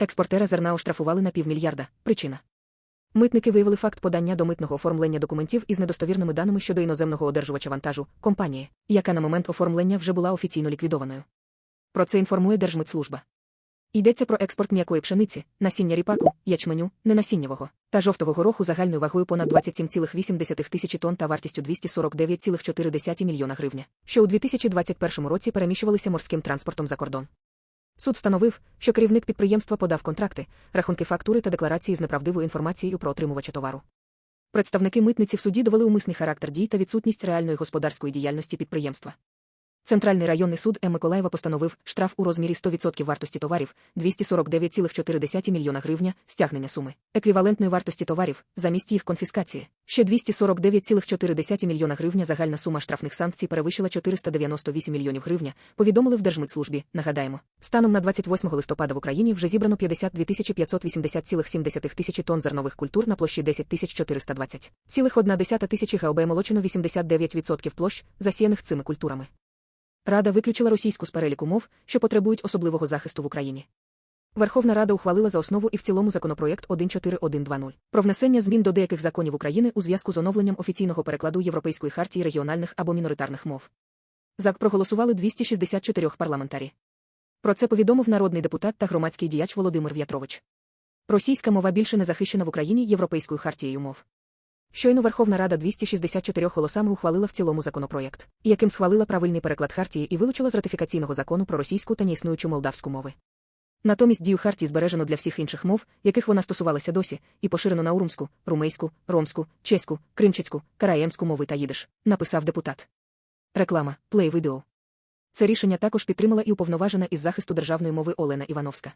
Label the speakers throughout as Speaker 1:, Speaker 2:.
Speaker 1: Експортера зерна оштрафували на півмільярда. Причина. Митники виявили факт подання до митного оформлення документів із недостовірними даними щодо іноземного одержувача вантажу компанії, яка на момент оформлення вже була офіційно ліквідованою. Про це інформує Держмитслужба. Йдеться про експорт м'якої пшениці, насіння ріпаку, ячменю, ненасіннявого та жовтого гороху загальною вагою понад 27,8 тисячі тонн та вартістю 249,4 мільйона гривня, що у 2021 році переміщувалися морським транспортом за кордон. Суд встановив, що керівник підприємства подав контракти, рахунки фактури та декларації з неправдивою інформацією про отримувача товару. Представники митниці в суді довели умисний характер дій та відсутність реальної господарської діяльності підприємства. Центральний районний суд М. Миколаєва постановив штраф у розмірі 100% вартості товарів 249,4 мільйона гривня, стягнення суми, еквівалентної вартості товарів, замість їх конфіскації. Ще 249,4 мільйона гривня загальна сума штрафних санкцій перевищила 498 мільйонів гривня, повідомили в Держмитслужбі. Нагадаємо, станом на 28 листопада в Україні вже зібрано 52 580,7 тисячі тонн зернових культур на площі 10 420. Цілих 1 тисячі ГОБ молочено 89% площ, засіяних цими культурами. Рада виключила російську з переліку мов, що потребують особливого захисту в Україні. Верховна Рада ухвалила за основу і в цілому законопроєкт 14120 про внесення змін до деяких законів України у зв'язку з оновленням офіційного перекладу Європейської хартії регіональних або міноритарних мов. ЗАК проголосували 264 парламентарі. Про це повідомив народний депутат та громадський діяч Володимир В'ятрович. Російська мова більше не захищена в Україні Європейською хартією мов. Щойно Верховна Рада 264 голосами ухвалила в цілому законопроєкт, яким схвалила правильний переклад Хартії і вилучила з ратифікаційного закону про російську та неіснуючу молдавську мови. Натомість дію Хартії збережено для всіх інших мов, яких вона стосувалася досі, і поширено на урумську, румейську, ромську, чеську, кримчицьку, караємську мови та їдиш, написав депутат. Реклама, плей відео. Це рішення також підтримала і уповноважена із захисту державної мови Олена Івановська.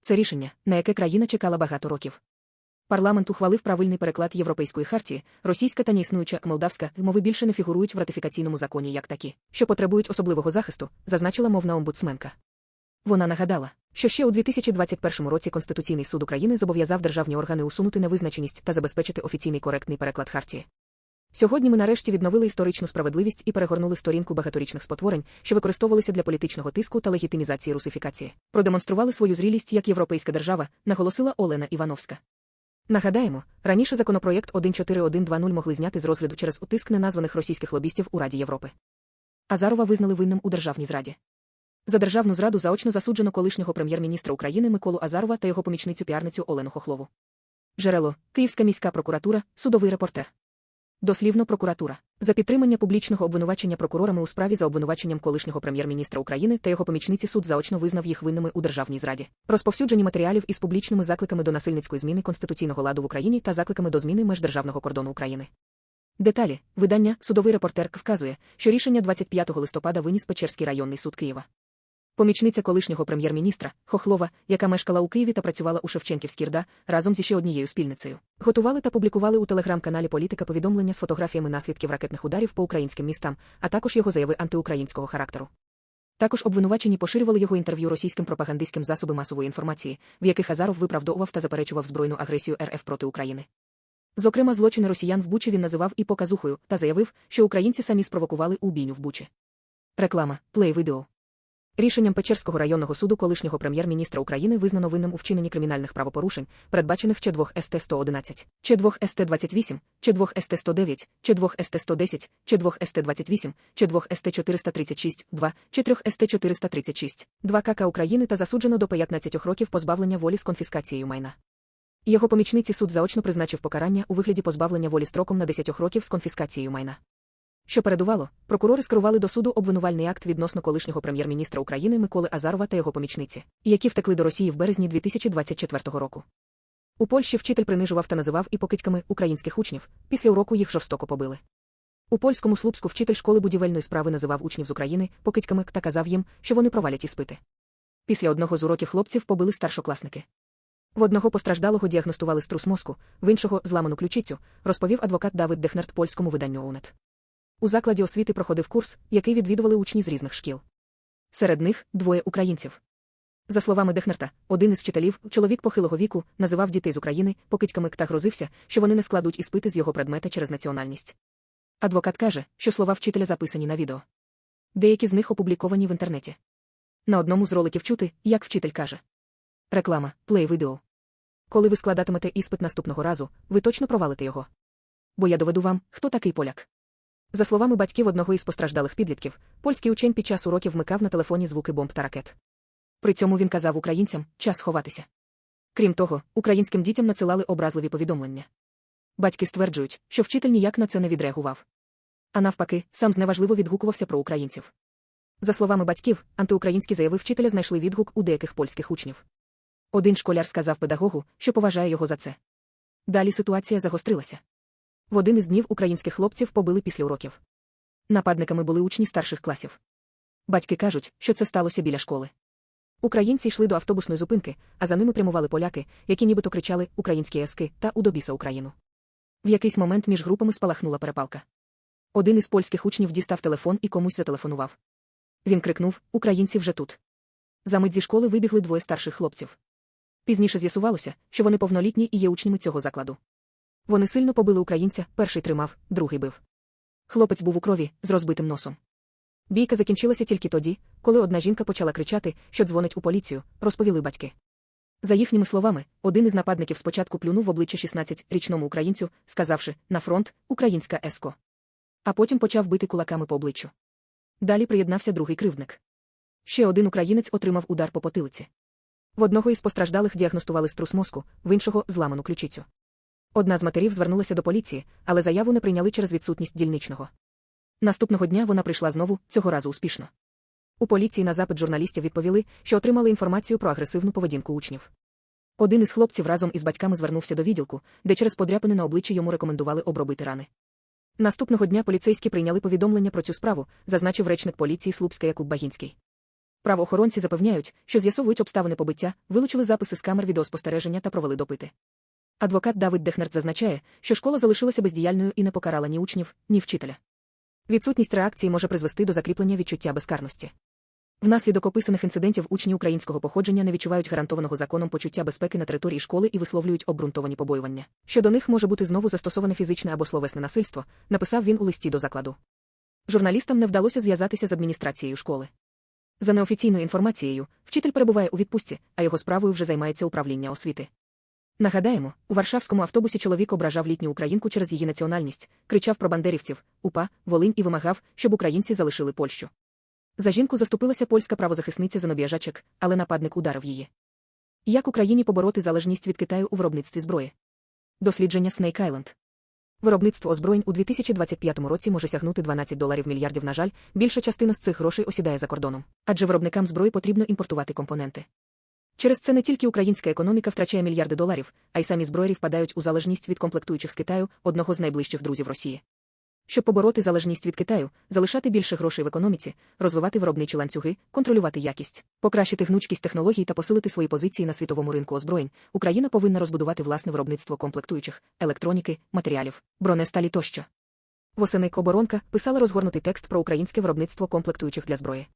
Speaker 1: Це рішення, на яке країна чекала багато років. Парламент ухвалив правильний переклад Європейської хартії, російська та неіснуюча молдавська мови більше не фігурують в ратифікаційному законі як такі, що потребують особливого захисту, зазначила мовна омбудсменка. Вона нагадала, що ще у 2021 році Конституційний суд України зобов'язав державні органи усунути невизначеність та забезпечити офіційний коректний переклад хартії. Сьогодні ми нарешті відновили історичну справедливість і перегорнули сторінку багаторічних спотворень, що використовувалися для політичного тиску та легітимізації русифікації. Продемонстрували свою зрілість як європейська держава, наголосила Олена Івановська. Нагадаємо, раніше законопроєкт 14120 могли зняти з розгляду через утиск неназваних російських лобістів у Раді Європи. Азарова визнали винним у державній зраді. За державну зраду заочно засуджено колишнього прем'єр-міністра України Миколу Азарова та його помічницю піарницю Олену Хохлову. Джерело Київська міська прокуратура, судовий репортер. Дослівно прокуратура. За підтримання публічного обвинувачення прокурорами у справі за обвинуваченням колишнього прем'єр-міністра України та його помічниці суд заочно визнав їх винними у державній зраді. Розповсюджені матеріалів із публічними закликами до насильницької зміни конституційного ладу в Україні та закликами до зміни меж державного кордону України. Деталі видання судовий репортер вказує, що рішення 25 листопада виніс Печерський районний суд Києва. Помічниця колишнього прем'єр-міністра Хохлова, яка мешкала у Києві та працювала у Шевченківській РДА, разом зі ще однією спільницею, готували та публікували у телеграм-каналі Політика повідомлення з фотографіями наслідків ракетних ударів по українським містам, а також його заяви антиукраїнського характеру. Також обвинувачені поширювали його інтерв'ю російським пропагандистським засобам масової інформації, в яких Азаров виправдовував та заперечував збройну агресію РФ проти України. Зокрема, злочини росіян в Бучі він називав і показухою та заявив, що українці самі спровокували убійню в Бучі. Реклама, плей відео. Рішенням Печерського районного суду колишнього прем'єр-міністра України визнано винним у вчиненні кримінальних правопорушень, передбачених Ч 2 СТ 111, Ч 2 СТ 28, Ч 2 СТ 109, Ч 2 СТ 110, Ч 2 СТ 28, Ч 2 СТ 436, 2, Ч 3 СТ 436, 2 КК України та засуджено до 15 років позбавлення волі з конфіскацією майна. Його помічниці суд заочно призначив покарання у вигляді позбавлення волі строком на 10 років з конфіскацією майна. Що передувало, прокурори скерували до суду обвинувальний акт відносно колишнього прем'єр-міністра України Миколи Азарова та його помічниці, які втекли до Росії в березні 2024 року. У Польщі вчитель принижував та називав і покидьками українських учнів, після уроку їх жорстоко побили. У польському Слупську вчитель школи будівельної справи називав учнів з України покидьками та казав їм, що вони провалять іспити. Після одного з уроків хлопців побили старшокласники. В одного постраждалого діагностували струс мозку, в іншого зламану ключицю, розповів адвокат Давид Дехнерт польському виданню УНЕТ. У закладі освіти проходив курс, який відвідували учні з різних шкіл. Серед них двоє українців. За словами Дехнерта, один із вчителів, чоловік похилого віку, називав дітей з України покидьками та грозився, що вони не складуть іспити з його предмета через національність. Адвокат каже, що слова вчителя записані на відео. Деякі з них опубліковані в інтернеті. На одному з роликів чути, як вчитель каже. Реклама, плей відео. Коли ви складатимете іспит наступного разу, ви точно провалите його. Бо я доведу вам, хто такий поляк. За словами батьків одного із постраждалих підлітків, польський учень під час уроків вмикав на телефоні звуки бомб та ракет. При цьому він казав українцям час ховатися. Крім того, українським дітям надсилали образливі повідомлення. Батьки стверджують, що вчитель ніяк на це не відреагував. А навпаки, сам зневажливо відгукувався про українців. За словами батьків, антиукраїнські заяви вчителя знайшли відгук у деяких польських учнів. Один школяр сказав педагогу, що поважає його за це. Далі ситуація загострилася. В один із днів українських хлопців побили після уроків. Нападниками були учні старших класів. Батьки кажуть, що це сталося біля школи. Українці йшли до автобусної зупинки, а за ними прямували поляки, які нібито кричали Українські ески та Удобіса Україну. В якийсь момент між групами спалахнула перепалка. Один із польських учнів дістав телефон і комусь зателефонував. Він крикнув Українці вже тут. За мить зі школи вибігли двоє старших хлопців. Пізніше з'ясувалося, що вони повнолітні і є учнями цього закладу. Вони сильно побили українця, перший тримав, другий бив. Хлопець був у крові з розбитим носом. Бійка закінчилася тільки тоді, коли одна жінка почала кричати, що дзвонить у поліцію, розповіли батьки. За їхніми словами, один із нападників спочатку плюнув в обличчя 16-річному українцю, сказавши на фронт Українська еско. А потім почав бити кулаками по обличчю. Далі приєднався другий кривдник. Ще один українець отримав удар по потилиці. В одного із постраждалих діагностували струс мозку, в іншого зламану ключицю. Одна з матерів звернулася до поліції, але заяву не прийняли через відсутність дільничного. Наступного дня вона прийшла знову, цього разу успішно. У поліції на запит журналістів відповіли, що отримали інформацію про агресивну поведінку учнів. Один із хлопців разом із батьками звернувся до відділку, де через подряпини на обличчі йому рекомендували обробити рани. Наступного дня поліцейські прийняли повідомлення про цю справу, зазначив речник поліції Слупська Якуб Багінський. Правоохоронці запевняють, що з'ясовують обставини побиття, вилучили записи з камер відеоспостереження та провели допити. Адвокат Давид Дехнерт зазначає, що школа залишилася бездіяльною і не покарала ні учнів, ні вчителя. Відсутність реакції може призвести до закріплення відчуття безкарності. Внаслідок описаних інцидентів учні українського походження не відчувають гарантованого законом почуття безпеки на території школи і висловлюють обґрунтовані побоювання. Що до них може бути знову застосоване фізичне або словесне насильство, написав він у листі до закладу. Журналістам не вдалося зв'язатися з адміністрацією школи. За неофіційною інформацією, вчитель перебуває у відпустці, а його справою вже займається управління освіти. Нагадаємо, у Варшавському автобусі чоловік ображав літню українку через її національність, кричав про бандерівців, упа, Волинь і вимагав, щоб українці залишили Польщу. За жінку заступилася польська правозахисниця Занобіяжачек, але нападник ударив її. Як Україні побороти залежність від Китаю у виробництві зброї? Дослідження Snake Island. Виробництво озброєнь у 2025 році може сягнути 12 доларів мільярдів. На жаль, більша частина з цих грошей осідає за кордоном, адже виробникам зброї потрібно імпортувати компоненти. Через це не тільки українська економіка втрачає мільярди доларів, а й самі зброярі впадають у залежність від комплектуючих з Китаю, одного з найближчих друзів Росії. Щоб побороти залежність від Китаю, залишати більше грошей в економіці, розвивати виробничі ланцюги, контролювати якість, покращити гнучкість технологій та посилити свої позиції на світовому ринку озброєнь, Україна повинна розбудувати власне виробництво комплектуючих, електроніки, матеріалів, бронесталі тощо. Восени оборонка писала розгорнутий текст про українське виробництво комплектуючих для зброї.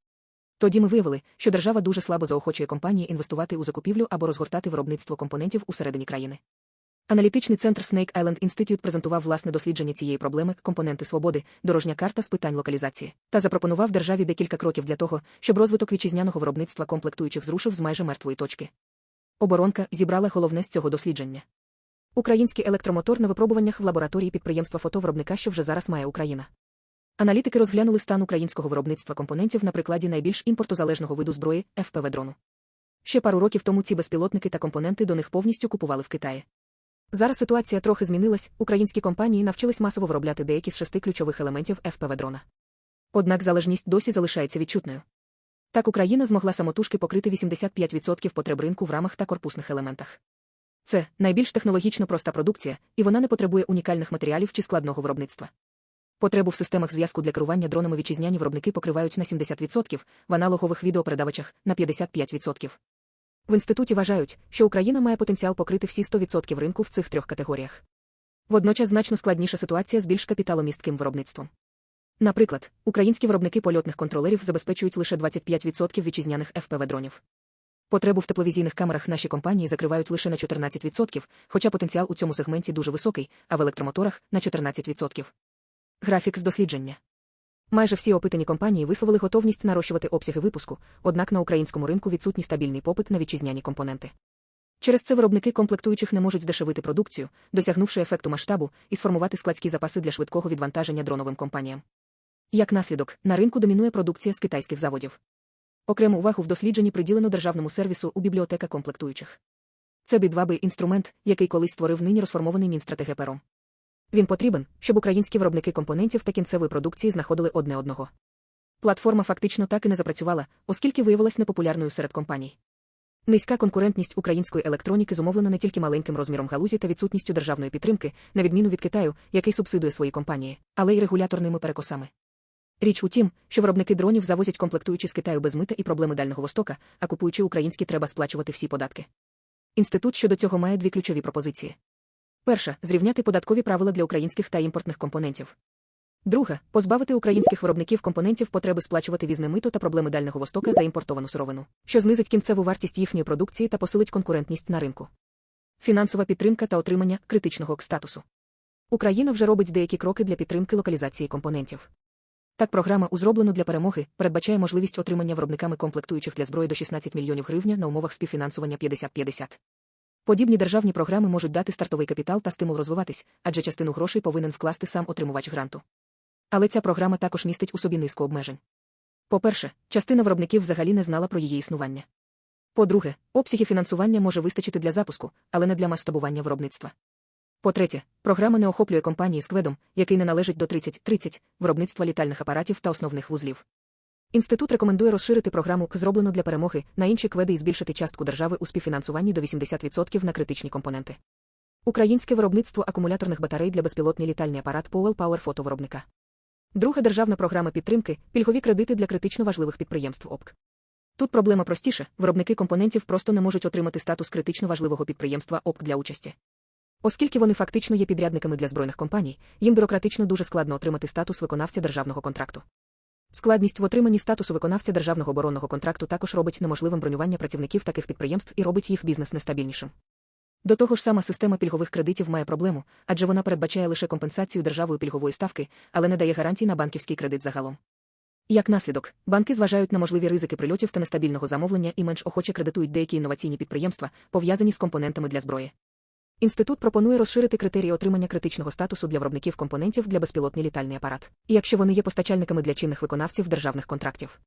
Speaker 1: Тоді ми виявили, що держава дуже слабо заохочує компанії інвестувати у закупівлю або розгортати виробництво компонентів усередині країни. Аналітичний центр Snake Island Institute презентував власне дослідження цієї проблеми компоненти свободи, дорожня карта з питань локалізації, та запропонував державі декілька кроків для того, щоб розвиток вітчизняного виробництва комплектуючих зрушив з майже мертвої точки. Оборонка зібрала головне з цього дослідження. Український електромотор на випробуваннях в лабораторії підприємства фотовиробника, що вже зараз має Україна. Аналітики розглянули стан українського виробництва компонентів на прикладі найбільш імпортозалежного виду зброї ФПВ дрону. Ще пару років тому ці безпілотники та компоненти до них повністю купували в Китаї. Зараз ситуація трохи змінилась, українські компанії навчились масово виробляти деякі з шести ключових елементів ФПВ дрона. Однак залежність досі залишається відчутною. Так Україна змогла самотужки покрити 85% потреб ринку в рамах та корпусних елементах. Це найбільш технологічно проста продукція, і вона не потребує унікальних матеріалів чи складного виробництва. Потребу в системах зв'язку для керування дронами вітчизняні виробники покривають на 70%, в аналогових відеопередавачах на 55%. В інституті вважають, що Україна має потенціал покрити всі 100% ринку в цих трьох категоріях. Водночас значно складніша ситуація з більш капіталомістким виробництвом. Наприклад, українські виробники польотних контролерів забезпечують лише 25% вітчизняних ФПВ дронів. Потребу в тепловізійних камерах наші компанії закривають лише на 14%, хоча потенціал у цьому сегменті дуже високий, а в електромоторах на 14%. Графік з дослідження. Майже всі опитані компанії висловили готовність нарощувати обсяги випуску, однак на українському ринку відсутній стабільний попит на вітчизняні компоненти. Через це виробники комплектуючих не можуть здешевити продукцію, досягнувши ефекту масштабу, і сформувати складські запаси для швидкого відвантаження дроновим компаніям. Як наслідок, на ринку домінує продукція з китайських заводів. Окрему увагу в дослідженні приділено державному сервісу у бібліотека комплектуючих. Це B2B інструмент, який колись створив нині розформований Мінстратегепером. Він потрібен, щоб українські виробники компонентів та кінцевої продукції знаходили одне одного. Платформа фактично так і не запрацювала, оскільки виявилась непопулярною серед компаній. Низька конкурентність української електроніки зумовлена не тільки маленьким розміром галузі та відсутністю державної підтримки, на відміну від Китаю, який субсидує свої компанії, але й регуляторними перекосами. Річ у тім, що виробники дронів завозять комплектуючі з Китаю без мита і проблеми Дальнього Востока, а купуючи українські, треба сплачувати всі податки. Інститут щодо цього має дві ключові пропозиції. Перша зрівняти податкові правила для українських та імпортних компонентів. Друга позбавити українських виробників компонентів потреби сплачувати візне мито та проблеми Дальнього Востока за імпортовану сировину, що знизить кінцеву вартість їхньої продукції та посилить конкурентність на ринку. Фінансова підтримка та отримання критичного статусу. Україна вже робить деякі кроки для підтримки локалізації компонентів. Так, програма у зроблено для перемоги передбачає можливість отримання виробниками комплектуючих для зброї до 16 мільйонів гривня на умовах співфінансування 50-50. Подібні державні програми можуть дати стартовий капітал та стимул розвиватись, адже частину грошей повинен вкласти сам отримувач гранту. Але ця програма також містить у собі низку обмежень. По-перше, частина виробників взагалі не знала про її існування. По-друге, обсяги фінансування може вистачити для запуску, але не для масштабування виробництва. По-третє, програма не охоплює компанії з кведом, який не належить до 30-30 виробництва літальних апаратів та основних вузлів. Інститут рекомендує розширити програму зроблено для перемоги на інші кведи і збільшити частку держави у співфінансуванні до 80% на критичні компоненти. Українське виробництво акумуляторних батарей для безпілотний літальний апарат Powell Power фотовиробника. Друга державна програма підтримки пільгові кредити для критично важливих підприємств ОПК. Тут проблема простіша: виробники компонентів просто не можуть отримати статус критично важливого підприємства ОПК для участі. Оскільки вони фактично є підрядниками для збройних компаній, їм бюрократично дуже складно отримати статус виконавця державного контракту. Складність в отриманні статусу виконавця державного оборонного контракту також робить неможливим бронювання працівників таких підприємств і робить їх бізнес нестабільнішим. До того ж, сама система пільгових кредитів має проблему, адже вона передбачає лише компенсацію державою пільгової ставки, але не дає гарантій на банківський кредит загалом. Як наслідок, банки зважають на можливі ризики прильотів та нестабільного замовлення і менш охоче кредитують деякі інноваційні підприємства, пов'язані з компонентами для зброї. Інститут пропонує розширити критерії отримання критичного статусу для виробників компонентів для безпілотний літальний апарат, якщо вони є постачальниками для чинних виконавців державних контрактів.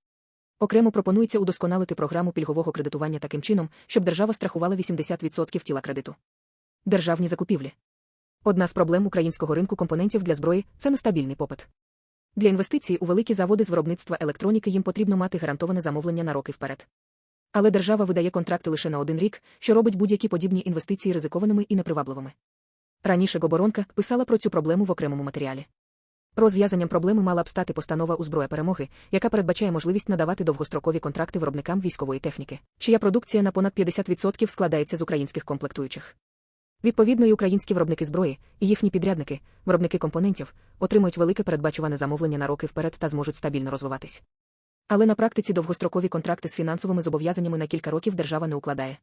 Speaker 1: Окремо пропонується удосконалити програму пільгового кредитування таким чином, щоб держава страхувала 80% тіла кредиту. Державні закупівлі. Одна з проблем українського ринку компонентів для зброї це нестабільний попит. Для інвестицій у великі заводи з виробництва електроніки їм потрібно мати гарантоване замовлення на роки вперед. Але держава видає контракти лише на один рік, що робить будь-які подібні інвестиції ризикованими і непривабливими. Раніше Гоборонка писала про цю проблему в окремому матеріалі. Розв'язанням проблеми мала б стати постанова у зброя перемоги, яка передбачає можливість надавати довгострокові контракти виробникам військової техніки, чия продукція на понад 50% складається з українських комплектуючих. Відповідно, і українські виробники зброї, і їхні підрядники, виробники компонентів, отримують велике передбачуване замовлення на роки вперед та зможуть стабільно розвиватись. Але на практиці довгострокові контракти з фінансовими зобов'язаннями на кілька років держава не укладає.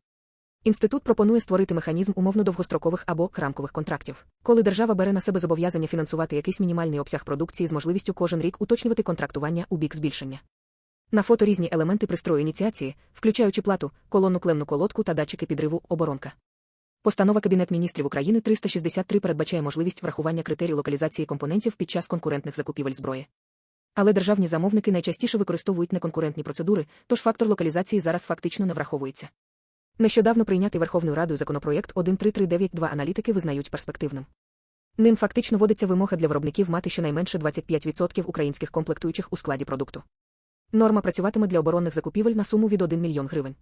Speaker 1: Інститут пропонує створити механізм умовно довгострокових або рамкових контрактів, коли держава бере на себе зобов'язання фінансувати якийсь мінімальний обсяг продукції з можливістю кожен рік уточнювати контрактування у бік збільшення. На фото різні елементи пристрою ініціації, включаючи плату, колонну клемну колодку та датчики підриву оборонка. Постанова Кабінет міністрів України 363 передбачає можливість врахування критерій локалізації компонентів під час конкурентних закупівель зброї. Але державні замовники найчастіше використовують неконкурентні процедури, тож фактор локалізації зараз фактично не враховується. Нещодавно прийнятий Верховною Радою законопроєкт 13392 аналітики визнають перспективним. Ним фактично вводиться вимога для виробників мати щонайменше 25% українських комплектуючих у складі продукту. Норма працюватиме для оборонних закупівель на суму від 1 мільйон гривень.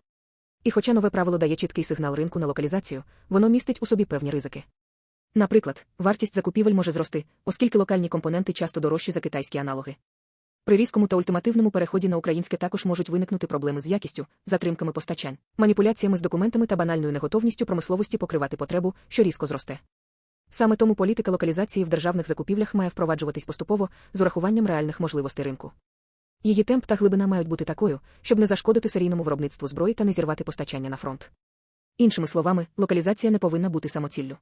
Speaker 1: І хоча нове правило дає чіткий сигнал ринку на локалізацію, воно містить у собі певні ризики. Наприклад, вартість закупівель може зрости, оскільки локальні компоненти часто дорожчі за китайські аналоги. При різкому та ультимативному переході на українське також можуть виникнути проблеми з якістю, затримками постачань, маніпуляціями з документами та банальною неготовністю промисловості покривати потребу, що різко зросте. Саме тому політика локалізації в державних закупівлях має впроваджуватись поступово з урахуванням реальних можливостей ринку. Її темп та глибина мають бути такою, щоб не зашкодити серійному виробництву зброї та не зірвати постачання на фронт. Іншими словами, локалізація не повинна бути самоціллю.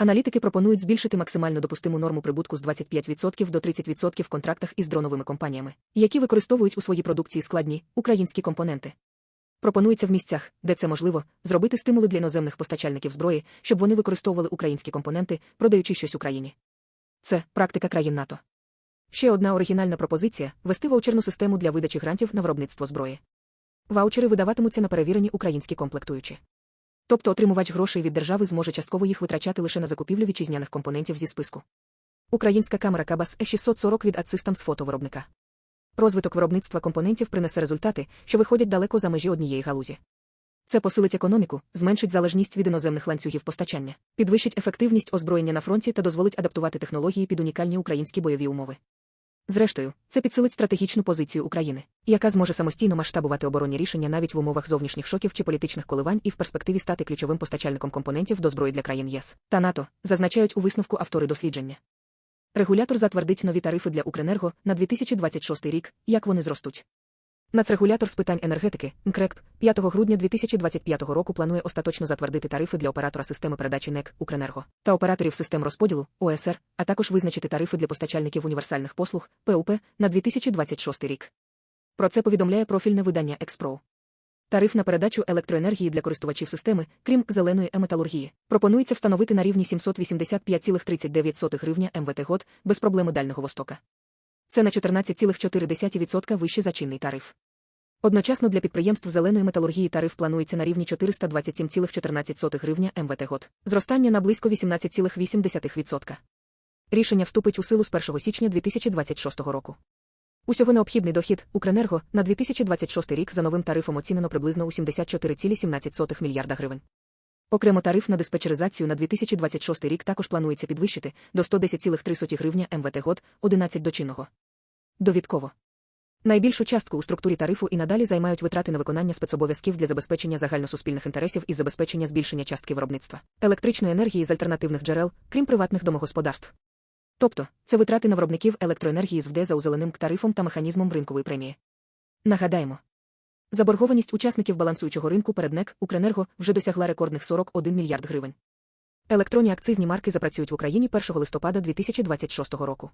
Speaker 1: Аналітики пропонують збільшити максимально допустиму норму прибутку з 25% до 30% в контрактах із дроновими компаніями, які використовують у своїй продукції складні українські компоненти. Пропонується в місцях, де це можливо, зробити стимули для іноземних постачальників зброї, щоб вони використовували українські компоненти, продаючи щось Україні. Це практика країн НАТО. Ще одна оригінальна пропозиція вести ваучерну систему для видачі грантів на виробництво зброї. Ваучери видаватимуться на перевірені українські комплектуючі. Тобто отримувач грошей від держави зможе частково їх витрачати лише на закупівлю вітчизняних компонентів зі списку. Українська камера Кабас E640 від Адсистам з фотовиробника. Розвиток виробництва компонентів принесе результати, що виходять далеко за межі однієї галузі. Це посилить економіку, зменшить залежність від іноземних ланцюгів постачання, підвищить ефективність озброєння на фронті та дозволить адаптувати технології під унікальні українські бойові умови. Зрештою, це підсилить стратегічну позицію України, яка зможе самостійно масштабувати оборонні рішення навіть в умовах зовнішніх шоків чи політичних коливань і в перспективі стати ключовим постачальником компонентів до зброї для країн ЄС та НАТО, зазначають у висновку автори дослідження. Регулятор затвердить нові тарифи для Укренерго на 2026 рік, як вони зростуть. Нацрегулятор з питань енергетики НКРЕКП 5 грудня 2025 року планує остаточно затвердити тарифи для оператора системи передачі НЕК Укренерго та операторів систем розподілу ОСР, а також визначити тарифи для постачальників універсальних послуг ПУП на 2026 рік. Про це повідомляє профільне видання Експро. Тариф на передачу електроенергії для користувачів системи, крім зеленої еметалургії, пропонується встановити на рівні 785,39 гривня МВТ-год без проблеми Дальнього Востока. Це на 14,4% вище за чинний тариф. Одночасно для підприємств зеленої металургії тариф планується на рівні 427,14 гривня МВТ-год, зростання на близько 18,8%. Рішення вступить у силу з 1 січня 2026 року. Усього необхідний дохід Укренерго на 2026 рік за новим тарифом оцінено приблизно у 74,17 мільярда гривень. Окремо тариф на диспетчеризацію на 2026 рік також планується підвищити до 110,3 гривня МВТ-год 11 до чинного. Довідково. Найбільшу частку у структурі тарифу і надалі займають витрати на виконання спецобов'язків для забезпечення загальносуспільних інтересів і забезпечення збільшення частки виробництва електричної енергії з альтернативних джерел, крім приватних домогосподарств. Тобто, це витрати на виробників електроенергії з ВД за узеленим тарифом та механізмом ринкової премії. Нагадаємо. Заборгованість учасників балансуючого ринку перед НЕК Укренерго вже досягла рекордних 41 мільярд гривень. Електронні акцизні марки запрацюють в Україні 1 листопада 2026 року.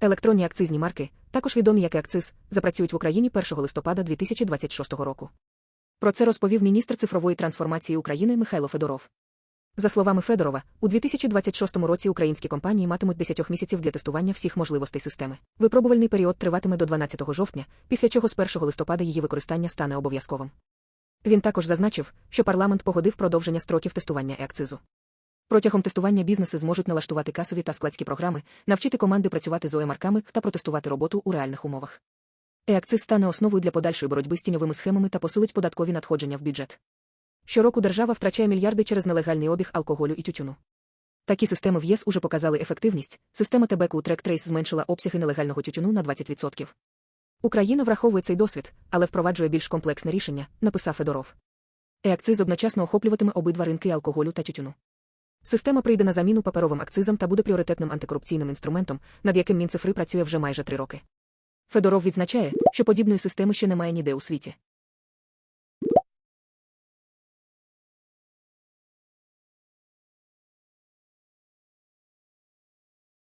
Speaker 1: Електронні акцизні марки, також відомі як акциз, запрацюють в Україні 1 листопада 2026 року. Про це розповів міністр цифрової трансформації України Михайло Федоров. За словами Федорова, у 2026 році українські компанії матимуть 10 місяців для тестування всіх можливостей системи. Випробувальний період триватиме до 12 жовтня, після чого з 1 листопада її використання стане обов'язковим. Він також зазначив, що парламент погодив продовження строків тестування і акцизу. Протягом тестування бізнеси зможуть налаштувати касові та складські програми, навчити команди працювати з ОЕ-марками та протестувати роботу у реальних умовах. Еакциз стане основою для подальшої боротьби з тіньовими схемами та посилить податкові надходження в бюджет. Щороку держава втрачає мільярди через нелегальний обіг алкоголю і тютюну. Такі системи в ЄС уже показали ефективність. Система Тебеку Трек зменшила обсяги нелегального тютюну на 20%. Україна враховує цей досвід, але впроваджує більш комплексне рішення, написав Федоров. Еакциз одночасно охоплюватиме обидва ринки алкоголю та тютюну. Система прийде на заміну паперовим акцизам та буде пріоритетним антикорупційним інструментом, над яким Мінцифри працює вже майже три роки. Федоров відзначає, що подібної системи ще немає ніде у світі.